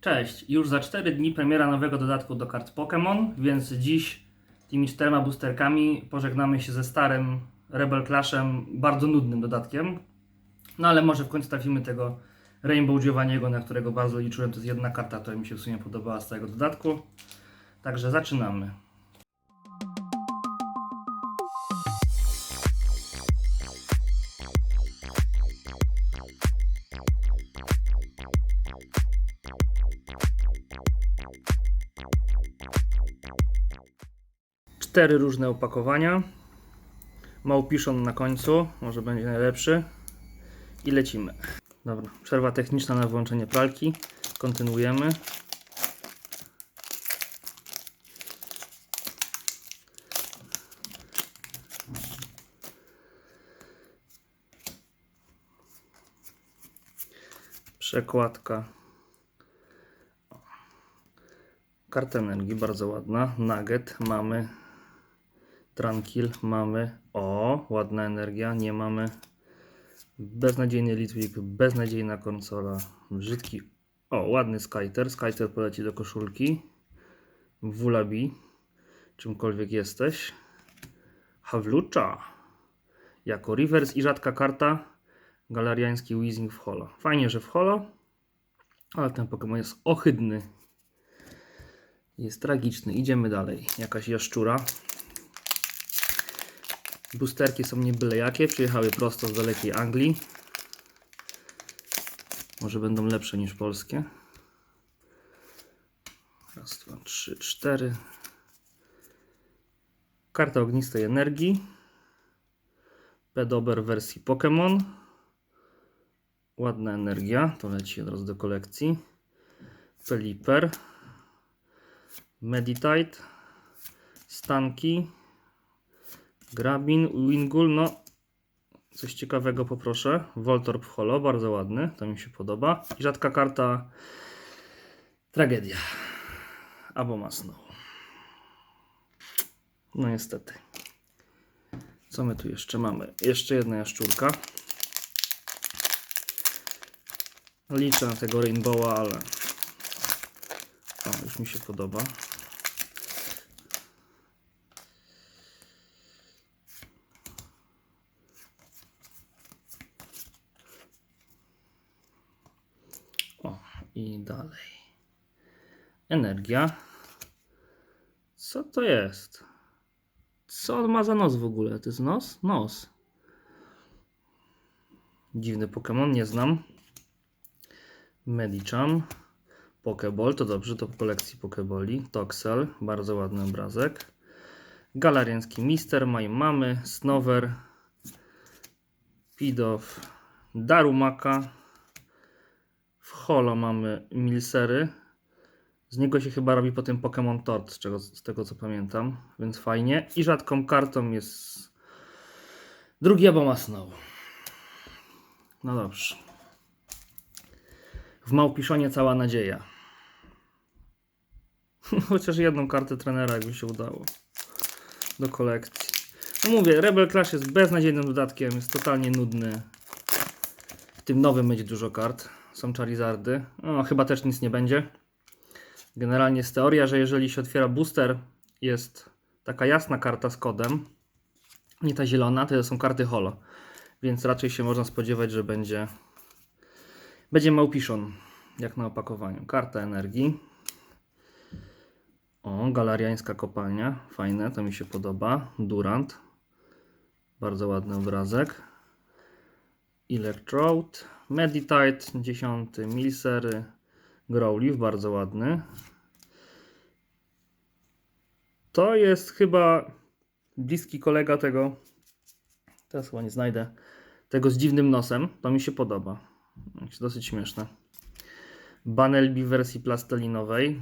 Cześć, już za 4 dni premiera nowego dodatku do kart Pokémon, więc dziś tymi czterema boosterkami pożegnamy się ze starym Rebel Clashem, bardzo nudnym dodatkiem. No ale może w końcu trafimy tego Rainbow Giovanniego, na którego bardzo liczyłem. To jest jedna karta, która mi się w sumie podobała z tego dodatku. Także zaczynamy. Cztery różne opakowania. Małpiszon na końcu, może będzie najlepszy. I lecimy. Dobra, przerwa techniczna na włączenie pralki. Kontynuujemy. Przekładka. Karta energii, bardzo ładna. Nugget mamy. Tranquil mamy. O, ładna energia. Nie mamy. Beznadziejny Litwik, beznadziejna konsola. Brzydki. O, ładny Skyter. Skyter poleci do koszulki. Wulabi. Czymkolwiek jesteś. Hawlucza. Jako reverse i rzadka karta. Galariański Weezing w holo. Fajnie, że w holo. Ale ten Pokémon jest ohydny. Jest tragiczny. Idziemy dalej. Jakaś jaszczura. Boosterki są nie byle jakie. Przyjechały prosto z dalekiej Anglii. Może będą lepsze niż polskie. Raz, dwa, trzy, cztery. Karta ognistej energii. Pedober wersji Pokémon. Ładna energia. To leci od razu do kolekcji. Peliper. Meditite. Stanki. Grabin, Wingul, no coś ciekawego poproszę. Voltorb holo, bardzo ładny, to mi się podoba. I rzadka karta Tragedia. Albo Masno. No niestety. Co my tu jeszcze mamy? Jeszcze jedna jaszczurka. Liczę na tego Rainbowa, ale o, już mi się podoba. O, i dalej. Energia. Co to jest? Co on ma za nos w ogóle? To jest nos? Nos. Dziwny Pokémon, nie znam. Medicham. Pokeball, to dobrze, to w kolekcji Pokeboli. Toxel, bardzo ładny obrazek. Galariański Mister, Maj Mamy, Snover, Pidow, Darumaka. W holo mamy Milsery. Z niego się chyba robi potem Pokémon Tort, z, czego, z tego co pamiętam, więc fajnie. I rzadką kartą jest drugi Aboma Snow. No dobrze. W Małpiszonie cała nadzieja. Chociaż jedną kartę trenera jakby się udało. Do kolekcji. No mówię, Rebel Clash jest beznadziejnym dodatkiem, jest totalnie nudny. Tym nowym będzie dużo kart. Są Charizardy. No, chyba też nic nie będzie. Generalnie jest teoria, że jeżeli się otwiera booster, jest taka jasna karta z kodem, nie ta zielona, to są karty holo. Więc raczej się można spodziewać, że będzie będzie małpiszon, jak na opakowaniu. Karta energii. O, galariańska kopalnia. Fajne, to mi się podoba. Durant. Bardzo ładny obrazek. Electrode. Meditite 10. Milsery. Growleaf, bardzo ładny. To jest chyba bliski kolega tego. Teraz chyba nie znajdę. Tego z dziwnym nosem. To mi się podoba. Dosyć śmieszne. Banelbi w wersji plastelinowej.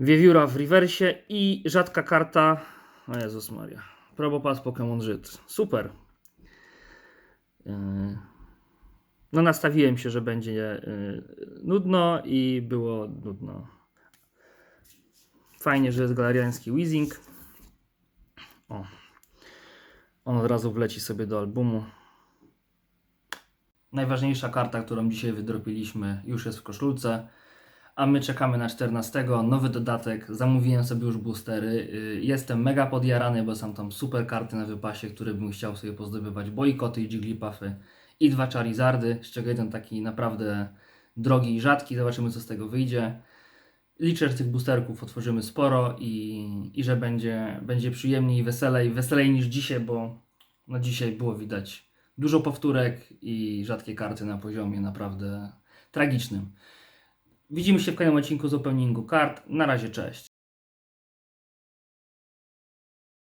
Wiewióra w rewersie i rzadka karta. O Jezus Maria. Probopass Pokémon Żyd. Super. Yy. No nastawiłem się, że będzie yy, nudno i było nudno. Fajnie, że jest galariański Weezing. O. On od razu wleci sobie do albumu. Najważniejsza karta, którą dzisiaj wydropiliśmy, już jest w koszulce. A my czekamy na 14. Nowy dodatek. Zamówiłem sobie już boostery. Y, Jestem mega podjarany, bo są tam super karty na wypasie, które bym chciał sobie pozdobywać. Boykoty i Jigglypuffy. I dwa Charizardy, z czego jeden taki naprawdę drogi i rzadki. Zobaczymy, co z tego wyjdzie. Liczę, że tych boosterków otworzymy sporo i, i że będzie, będzie przyjemniej i weselej. Weselej niż dzisiaj, bo no dzisiaj było widać dużo powtórek i rzadkie karty na poziomie naprawdę tragicznym. Widzimy się w kolejnym odcinku z openingu kart. Na razie, cześć.